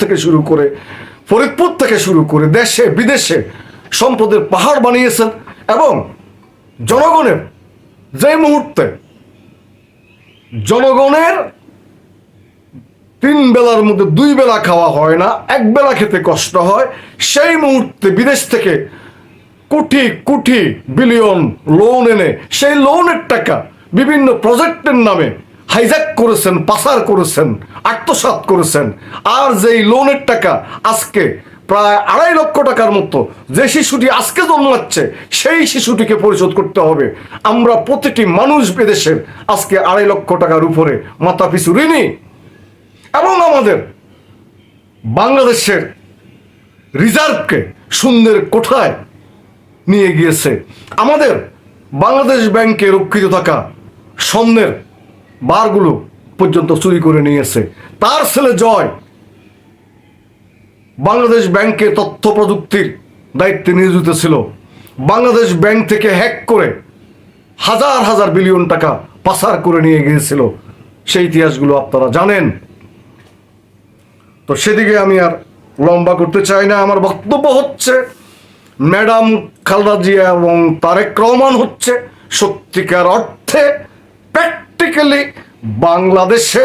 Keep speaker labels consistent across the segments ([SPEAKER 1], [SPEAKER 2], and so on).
[SPEAKER 1] থেকে শুরু করে ফরিদপুর থেকে শুরু করে দেশে, বিদেশে সম্পদের পাহাড় বানিয়েছেন এবং জনগণের যে মুহূর্তে জনগণের তিন বেলার মধ্যে দুই বেলা খাওয়া হয় না, এক বেলা খেতে কষ্ট হয়, সেই মুহূর্তে বিদেশ থেকে কোটি কোটি বিলিয়ন লোন এনে সেই লোনের টাকা বিভিন্ন প্রজেক্টের নামে হাইজ্যাক করেছেন, পাচার করেছেন। আত্মসাৎ করেছেন। আর যেই লোনের টাকা আজকে প্রায় আড়াই লক্ষ টাকার মতো যে শিশুটি আজকে জন্মাচ্ছে, সেই শিশুটিকে পরিশোধ করতে হবে। আমরা প্রতিটি মানুষ বিদেশের আজকে আড়াই লক্ষ টাকার উপরে মাথা পিছু ঋণী। এবং আমাদের বাংলাদেশের রিজার্ভকে সুন্দর কোঠায় নিয়ে গিয়েছে। আমাদের বাংলাদেশ ব্যাংকে রক্ষিত থাকা স্বর্ণের বারগুলো পর্যন্ত চুরি করে নিয়েছে তার ছেলে জয়। বাংলাদেশ ব্যাংকে তথ্য প্রযুক্তির দায়িত্বে নিয়োজিত ছিল। বাংলাদেশ ব্যাংক থেকে হ্যাক করে হাজার হাজার বিলিয়ন টাকা পাচার করে নিয়ে গিয়েছিল। সেই ইতিহাসগুলো আপনারা জানেন। তো সেদিকে আমি আর লম্বা করতে চাই না। আমার বক্তব্য হচ্ছে, ম্যাডাম খালদা জিয়া এবং তারেক রহমান হচ্ছে সত্যিকার অর্থে প্র্যাকটিক্যালি বাংলাদেশে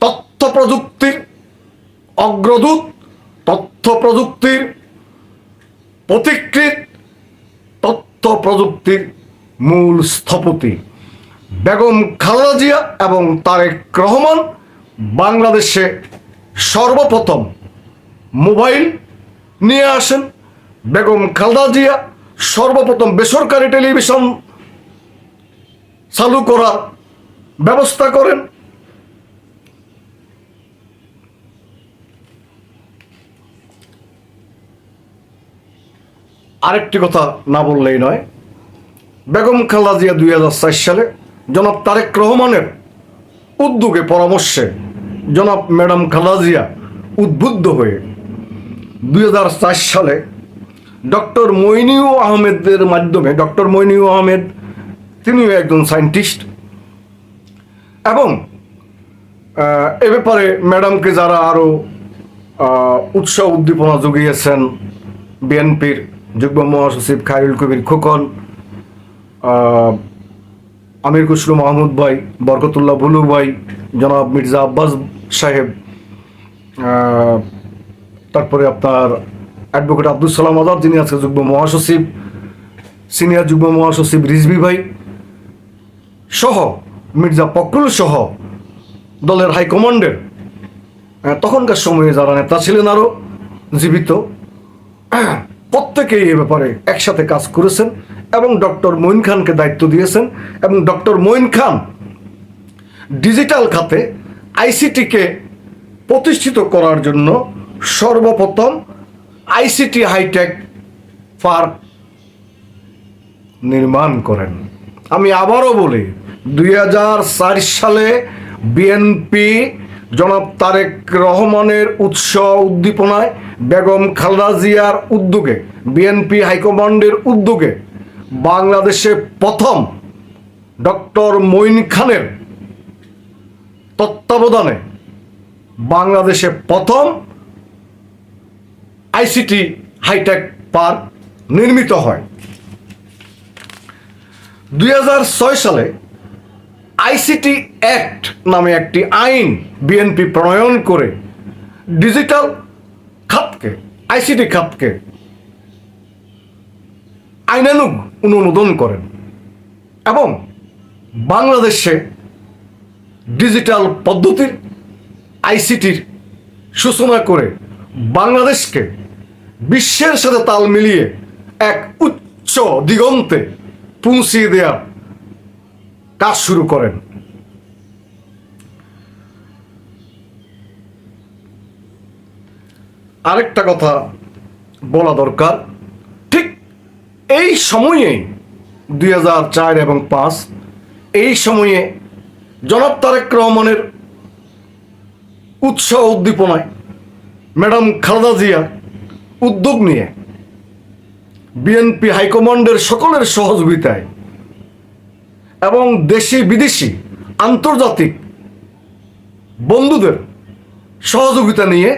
[SPEAKER 1] তথ্য প্রযুক্তির অগ্রদূত তথ্য প্রযুক্তির পথিকৃত তথ্য প্রযুক্তির মূল স্থপতি বেগম খালেদা জিয়া এবং তারেক রহমান বাংলাদেশে সর্বপ্রথম মোবাইল নিয়ে আসেন। বেগম খালেদা জিয়া সর্বপ্রথম বেসরকারি টেলিভিশন চালু করার ব্যবস্থা করেন। আরেকটি কথা না বললেই নয়, বেগম খালেদা জিয়া দুই সালে জনাব তারেক রহমানের উদ্যোগে পরামর্শে জনাব ম্যাডাম খালেদা জিয়া উদ্বুদ্ধ হয়ে দুই হাজার চার সালে ডক্টর মইনিউ আহমেদের মাধ্যমে, ডক্টর মইনিউ আহমেদ, তিনিও একজন সায়েন্টিস্ট এবং এ ব্যাপারে ম্যাডামকে যারা আরও উৎসাহ উদ্দীপনা জুগিয়েছেন, বিএনপির যুগ্ম মহাসচিব খায়রুল কবির খোকন আমির খুসরু মাহমুদ ভাই, বরকতুল্লাহ বুলু ভাই, জনাব মির্জা আব্বাস সাহেব তারপরে আপনার অ্যাডভোকেট আব্দুল সালাম আজাদ, যিনি আজকে যুগ্ম মহাসচিব, সিনিয়র যুগ্ম মহাসচিব রিজভি ভাই, সহ মির্জা ফখরুল সহ দলের হাইকমান্ডের তখনকার সময়ে যারা নেতা ছিলেন আরও জীবিত, প্রত্যেকেই এ ব্যাপারে একসাথে কাজ করেছেন এবং ডক্টর মঈন খানকে দায়িত্ব দিয়েছেন এবং ডক্টর মঈন খান ডিজিটাল খাতে আইসিটিকে প্রতিষ্ঠিত করার জন্য সর্বপ্রথম আইসিটি হাইটেক পার্ক নির্মাণ করেন। আমি আবারও বলি দুই হাজার চার সালে বিএনপি জনাব তারেক রহমানের উৎস উদ্দীপনায় বেগম খালেদা জিয়ার উদ্যোগে বিএনপি হাইকমান্ডের উদ্যোগে বাংলাদেশে প্রথম ডক্টর মঈন খানের তত্ত্বাবধানে বাংলাদেশে প্রথম আইসিটি হাইটেক পার্ক নির্মিত হয়। দুই হাজার ছয় সালে আইসিটি অ্যাক্ট নামে একটি আইন বিএনপি প্রণয়ন করে ডিজিটাল খাতকে আইসিটি খাতকে আইনানুগ অনুমোদন করেন এবং বাংলাদেশে ডিজিটাল পদ্ধতির আইসিটির সূচনা করে বাংলাদেশকে বিশ্বের সাথে তাল মিলিয়ে এক উচ্চ দিগন্তে পৌঁছিয়ে দেওয়ার কাজ শুরু করেন। আরেকটা কথা বলা দরকার, ঠিক এই সময়ে দুই হাজার চার এবং পাঁচ, এই সময়ে জনাব তারেক রহমানের উৎসাহ উদ্দীপনায় ম্যাডাম খালেদা জিয়া উদ্যোগ নিয়ে বিএনপি হাইকমান্ডের সকলের সহযোগিতায় এবং দেশি বিদেশি আন্তর্জাতিক বন্ধুদের সহযোগিতা নিয়ে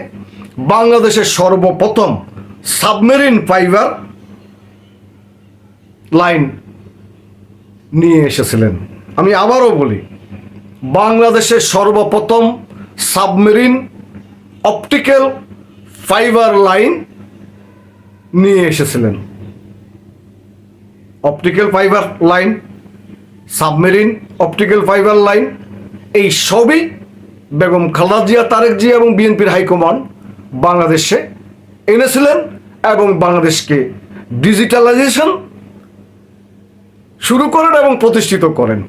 [SPEAKER 1] বাংলাদেশের সর্বপ্রথম সাবমেরিন ফাইবার লাইন নিয়ে এসেছিলেন। আমি আবারও বলি, বাংলাদেশের সর্বপ্রথম সাবমেরিন অপটিক্যাল ফাইবার লাইন নিয়ে এসেছিলেন। Optical fibre line submarine, optical fibre line, এই সবই বেগম খালেদা জিয়া, তারেক জিয়া এবং বিএনপির হাইকমান্ড বাংলাদেশে এনেছিলেন এবং বাংলাদেশকে ডিজিটালাইজেশন শুরু করেন এবং প্রতিষ্ঠিত করেন।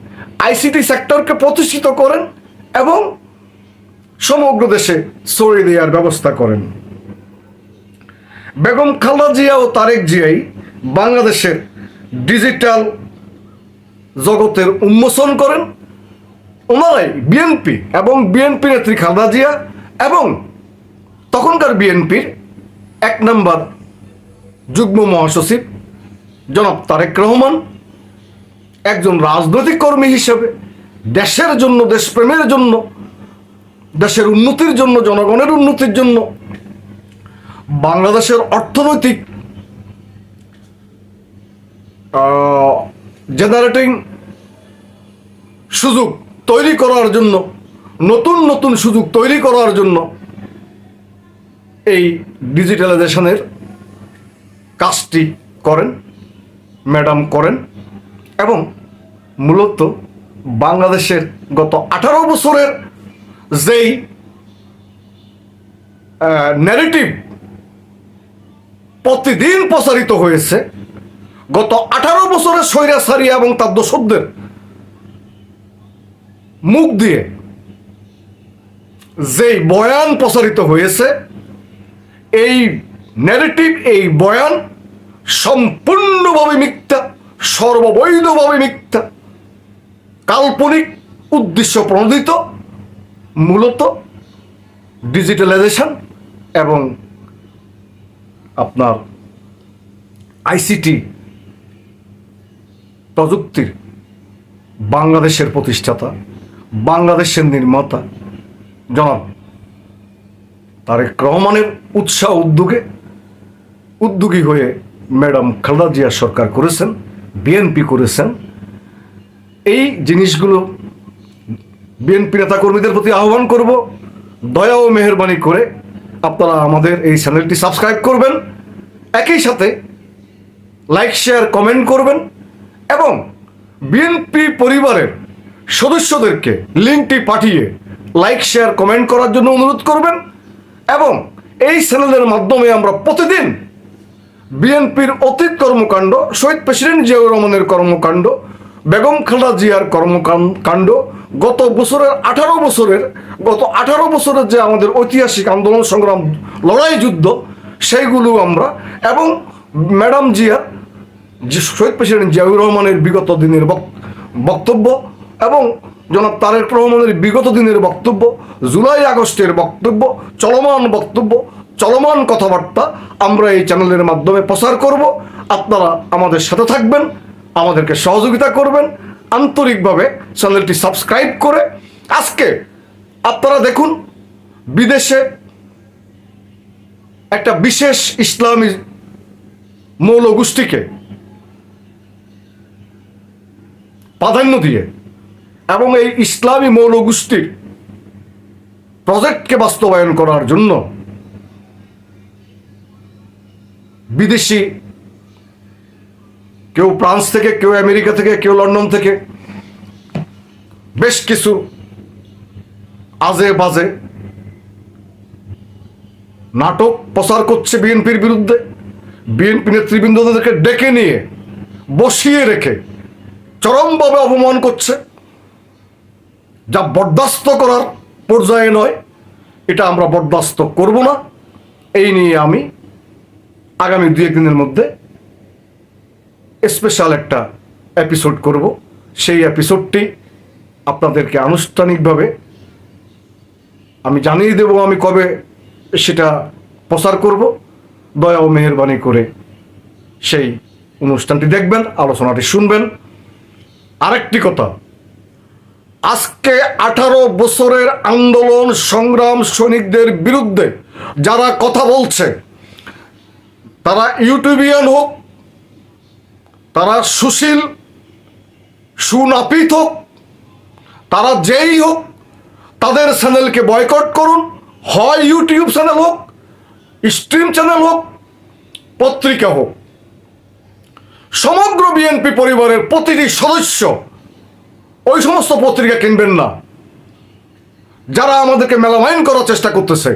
[SPEAKER 1] আইসিটি সেক্টরকে প্রতিষ্ঠিত করেন এবং সমগ্র দেশে ছড়িয়ে দেওয়ার ব্যবস্থা করেন। বেগম খালেদা জিয়া ও তারেক জিয়াই বাংলাদেশের ডিজিটাল জগতের উন্মোচন করেন। ওনারাই বিএনপি এবং বিএনপি নেত্রী খালেদা জিয়া এবং তখনকার বিএনপির এক নম্বর যুগ্ম মহাসচিব জনাব তারেক রহমান, একজন রাজনৈতিক কর্মী হিসেবে দেশের জন্য, দেশপ্রেমের জন্য, দেশের উন্নতির জন্য, জনগণের উন্নতির জন্য, বাংলাদেশের অর্থনৈতিক জেনারেটিং সুযোগ তৈরি করার জন্য, নতুন নতুন সুযোগ তৈরি করার জন্য এই ডিজিটালাইজেশনের কাজটি করেন, ম্যাডাম করেন এবং মূলত বাংলাদেশের গত আঠারো বছরের যেই ন্যারেটিভ প্রতিদিন প্রচারিত হয়েছে গত আঠারো বছরের স্বৈরাচারী এবং তার দোষকদের মুখ দিয়ে যেই বয়ান প্রচারিত হয়েছে, এই ন্যারেটিভ এই বয়ান সম্পূর্ণভাবে মিথ্যা, সর্ববৈধভাবে মিথ্যা, কাল্পনিক উদ্দেশ্য প্রণোদিত, মূলত ডিজিটালাইজেশন এবং আপনার আইসিটি প্রযুক্তির বাংলাদেশের প্রতিষ্ঠাতা, বাংলাদেশের নির্মাতা, জনাব তারেক রহমানের উৎসাহ উদ্যোগে উদ্যোগী হয়ে ম্যাডাম খালেদা জিয়া সরকার করেছেন, বিএনপি করেছেন। এই জিনিসগুলো বিএনপি নেতাকর্মীদের প্রতি আহ্বান করব। দয়া ও মেহরবানি করে আপনারা আমাদের এই চ্যানেলটি সাবস্ক্রাইব করবেন। একই সাথে লাইক, শেয়ার, কমেন্ট করবেন। এবং বিএনপি পরিবারের সদস্যদেরকে লিঙ্কটি পাঠিয়ে লাইক, শেয়ার, কমেন্ট করার জন্য অনুরোধ করবেন এবং এই চ্যানেলের মাধ্যমে আমরা প্রতিদিন বিএনপির অতীত কর্মকাণ্ড, শহীদ প্রেসিডেন্ট জিয়াউর রহমানের কর্মকাণ্ড, বেগম খালেদা জিয়ার কর্মকাণ্ড, গত বছরের আঠারো বছরের, গত আঠারো বছরের যে আমাদের ঐতিহাসিক আন্দোলন সংগ্রাম লড়াই যুদ্ধ, সেইগুলো আমরা এবং ম্যাডাম জিয়ার শহীদ প্রেসিডেন্ট জিয়াউর রহমানের বিগত দিনের বক- বক্তব্য এবং জনাব তারেক রহমানের বিগত দিনের বক্তব্য, জুলাই আগস্টের বক্তব্য, চলমান বক্তব্য, চলমান কথাবার্তা আমরা এই চ্যানেলের মাধ্যমে প্রচার করব। আপনারা আমাদের সাথে থাকবেন, আমাদেরকে সহযোগিতা করবেন, আন্তরিকভাবে চ্যানেলটি সাবস্ক্রাইব করে আজকে আপনারা দেখুন, বিদেশে একটা বিশেষ ইসলামী মৌল প্রাধান্য দিয়ে এবং এই ইসলামী মৌল গোষ্ঠীর প্রজেক্টকে বাস্তবায়ন করার জন্য বিদেশি কেউ ফ্রান্স থেকে, কেউ আমেরিকা থেকে, কেউ লন্ডন থেকে বেশ কিছু আজে বাজে নাটক প্রচার করছে বিএনপির বিরুদ্ধে। বিএনপি নেতৃবৃন্দদেরকে ডেকে নিয়ে বসিয়ে রেখে চরমভাবে অপমান করছে, যা বরদাস্ত করার পর্যায়ে নয়। এটা আমরা বরদাস্ত করব না। এই নিয়ে আমি আগামী দু একদিনের মধ্যে স্পেশাল একটা এপিসোড করব। সেই এপিসোডটি আপনাদেরকে আনুষ্ঠানিকভাবে আমি জানিয়ে দেব আমি কবে সেটা প্রচার করব। দয়া ও মেহরবানি করে সেই অনুষ্ঠানটি দেখবেন, আলোচনাটি শুনবেন। আরেকটি কথা। আজকে আঠারো বছরের আন্দোলন সংগ্রাম সৈনিকদের বিরুদ্ধে যারা কথা বলছে, তারা ইউটিউবিয়ান হোক, তারা সুশীল, সুনাপিত হোক, তারা যেই হোক, তাদের চ্যানেলকে বয়কট করুন। হয় ইউটিউব চ্যানেল হোক, স্ট্রিম চ্যানেল হোক, পত্রিকা হোক। সমগ্র বিএনপি পরিবারের প্রতিটি সদস্য ওই সমস্ত পত্রিকা কিনবেন না। যারা আমাদেরকে মেলামাইন করার চেষ্টা করতেছে।